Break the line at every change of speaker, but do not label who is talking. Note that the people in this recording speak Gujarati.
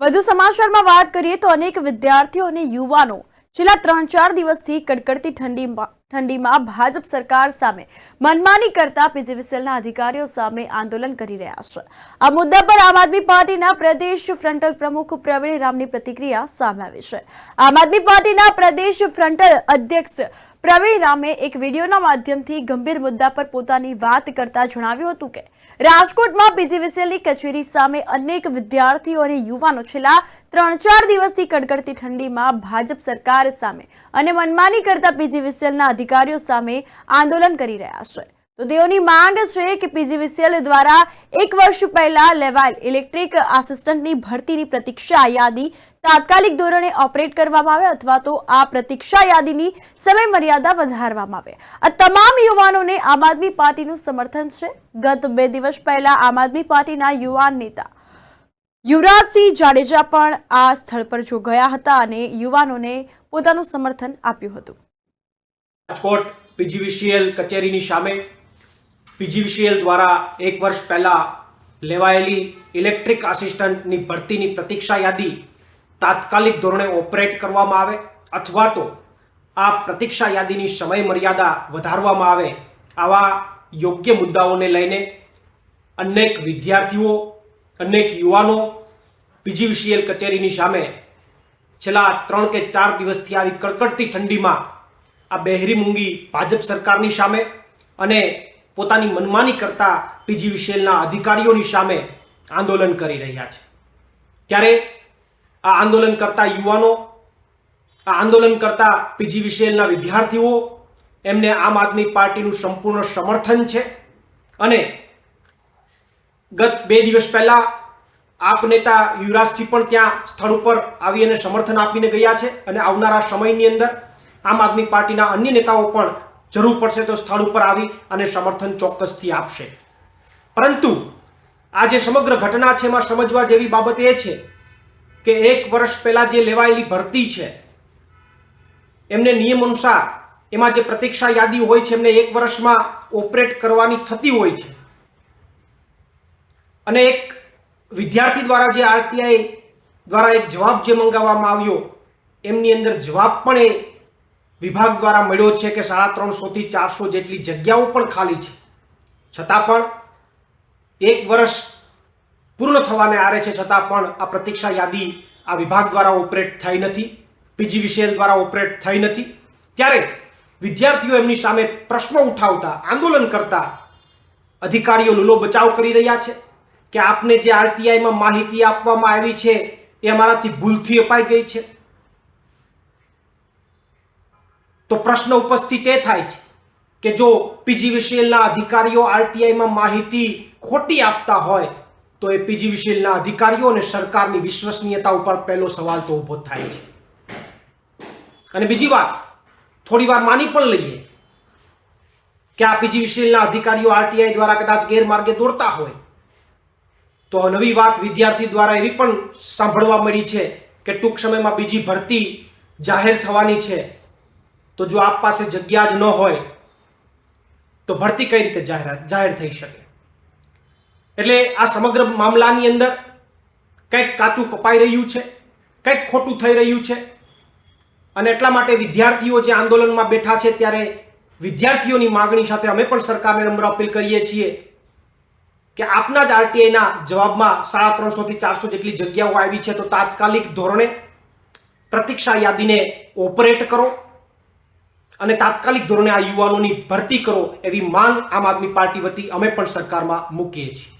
વધુ સમાચારમાં વાત કરીએ તો અનેક વિદ્યાર્થીઓ અને યુવાનો છેલ્લા ત્રણ ચાર દિવસથી કડકડતી ઠંડીમાં ઠંડીમાં ભાજપ સરકાર સામે મનમાની કરતા પીજીવીસીએલના અધિકારીઓ સામે આંદોલન કરી રહ્યા છે. આ મુદ્દા પર આમ આદમી પાર્ટીના પ્રદેશ ફ્રન્ટલ પ્રમુખ પ્રવીણ રામની પ્રતિક્રિયા સામે આવી છે. આમ આદમી પાર્ટીના પ્રદેશ ફ્રન્ટલ અધ્યક્ષ પ્રવીણ રામે એક વિડીયોના માધ્યમથી ગંભીર મુદ્દા પર પોતાની વાત કરતા જણાવ્યું હતું કે, રાજકોટમાં પીજીવીસીએલની કચેરી સામે અનેક વિદ્યાર્થીઓ અને યુવાનો છેલ્લા ત્રણ ચાર દિવસથી કડકડતી ઠંડીમાં ભાજપ સરકાર સામે અને મનમાની કરતા પીજીવીસીએલના અધિકારીઓ સામે આંદોલન કરી રહ્યા છે. તો તેઓની માંગ છે કે પીજીવીસીએલ દ્વારા એક વર્ષ પહેલા લેવાયેલ ઇલેક્ટ્રિક આસિસ્ટન્ટની ભરતીની પ્રતીક્ષા યાદી તાત્કાલિક ધોરણે ઓપરેટ કરવામાં આવે અથવા તો આ પ્રતીક્ષા યાદીની સમય મર્યાદા વધારવામાં આવે. આ તમામ યુવાનોને આમ આદમી પાર્ટીનું સમર્થન છે. ગત બે દિવસ પહેલા આમ આદમી પાર્ટીના યુવાન નેતા યુવરાજસિંહ જાડેજા પણ આ સ્થળ પર જો ગયા હતા અને યુવાનોને પોતાનું સમર્થન આપ્યું હતું.
રાજકોટ પીજીવીસીએલ કચેરીની સામે પીજીવીસીએલ દ્વારા એક વર્ષ પહેલા લેવાયેલી ઇલેક્ટ્રિક આસિસ્ટન્ટની ભરતીની પ્રતીક્ષા યાદી તાત્કાલિક ધોરણે ઓપરેટ કરવામાં આવે અથવા તો આ પ્રતીક્ષા યાદીની સમય મર્યાદા વધારવામાં આવે આવા યોગ્ય મુદ્દાઓને લઈને અનેક વિદ્યાર્થીઓ, અનેક યુવાનો પીજીવીસીએલ કચેરીની સામે છેલ્લા ત્રણ કે ચાર દિવસથી આવી કડકડતી ઠંડીમાં આ બહેરી મૂંગી ભાજપ સરકારની સામે અને પોતાની મનમાની કરતા પીજીવીસીએલના અધિકારીઓની સામે આંદોલન કરી રહ્યા છે. ત્યારે આ આંદોલન કરતા યુવાનો, આ આંદોલન કરતા પીજીવીસીએલના વિદ્યાર્થીઓ, એમને આમ આદમી પાર્ટીનું સંપૂર્ણ સમર્થન છે અને ગત બે દિવસ પહેલા આપ નેતા યુવરાજસિંહ પણ ત્યાં સ્થળ ઉપર આવી અને સમર્થન આપીને ગયા છે અને આવનારા સમયની અંદર આમ આદમી પાર્ટીના અન્ય નેતાઓ પણ જરૂર પડશે તો સ્થળ ઉપર આવી અને સમર્થન ચોક્કસથી આપશે. પરંતુ આ જે સમગ્ર ઘટના છે એમાં સમજવા જેવી બાબત એ છે કે એક વર્ષ પહેલાં જે લેવાયેલી ભરતી છે, એમને નિયમ અનુસાર એમાં જે પ્રતીક્ષા યાદી હોય છે, એમને એક વર્ષમાં ઓપરેટ કરવાની થતી હોય છે. અને એક વિદ્યાર્થી દ્વારા જે આરટીઆઈ દ્વારા એક જવાબ જે મંગાવવામાં આવ્યો, એમની અંદર જવાબ પણ એ વિભાગ દ્વારા મળ્યો છે કે સાડા ત્રણસોથી ચારસો જેટલી જગ્યાઓ પણ ખાલી છે. છતાં પણ એક વર્ષ પૂર્ણ થવાને આરે છે, છતાં પણ આ પ્રતીક્ષા યાદી આ વિભાગ દ્વારા ઓપરેટ થઈ નથી, પીજી વિશેલ દ્વારા ઓપરેટ થઈ નથી. ત્યારે વિદ્યાર્થીઓ એમની સામે પ્રશ્નો ઉઠાવતા, આંદોલન કરતા અધિકારીઓ લૂલો બચાવ કરી રહ્યા છે કે આપને જે આરટીઆઈમાં માહિતી આપવામાં આવી છે એ અમારાથી ભૂલથી અપાઈ ગઈ છે. તો પ્રશ્ન ઉપસ્થિત એ થાય છે કે જો પીજીવીસીએલના અધિકારીઓ આરટીઆઈમાં માહિતી ખોટી આપતા હોય, તો એ પીજીવીસીએલના અધિકારીઓ અને સરકારની વિશ્વસનીયતા ઉપર પહેલો સવાલ તો ઊભો થાય છે. અને બીજી વાત, થોડી વાર માની પણ લઈએ કે આ પીજીવીસીએલના અધિકારીઓ આરટીઆઈ દ્વારા કદાચ ગેરમાર્ગે દોરતા હોય, તો નવી વાત વિદ્યાર્થી દ્વારા એવી પણ સાંભળવા મળી છે કે ટૂંક સમયમાં બીજી ભરતી જાહેર થવાની છે. તો જો આપ પાસે જગ્યા જ ન હોય, તો ભરતી કઈ રીતે જાહેર જાહેર થઈ શકે? એટલે આ સમગ્ર મામલાની અંદર કંઈક કાચું કપાઈ રહ્યું છે, કંઈક ખોટું થઈ રહ્યું છે, અને એટલા માટે વિદ્યાર્થીઓ જે આંદોલનમાં બેઠા છે ત્યારે વિદ્યાર્થીઓની માગણી સાથે અમે પણ સરકારને નંબર અપીલ કરીએ છીએ કે આપના જ આરટીઆઈના જવાબમાં સાડા ત્રણસોથી ચારસો જેટલી જગ્યાઓ આવી છે, તો તાત્કાલિક ધોરણે પ્રતીક્ષા યાદીને ઓપરેટ કરો. અને તાત્કાલિક ધોરણે આ યુવાનોની ભરતી કરો એવી માંગ આમ આદમી પાર્ટી વતી અમે પણ સરકારમાં મૂકીએ છીએ.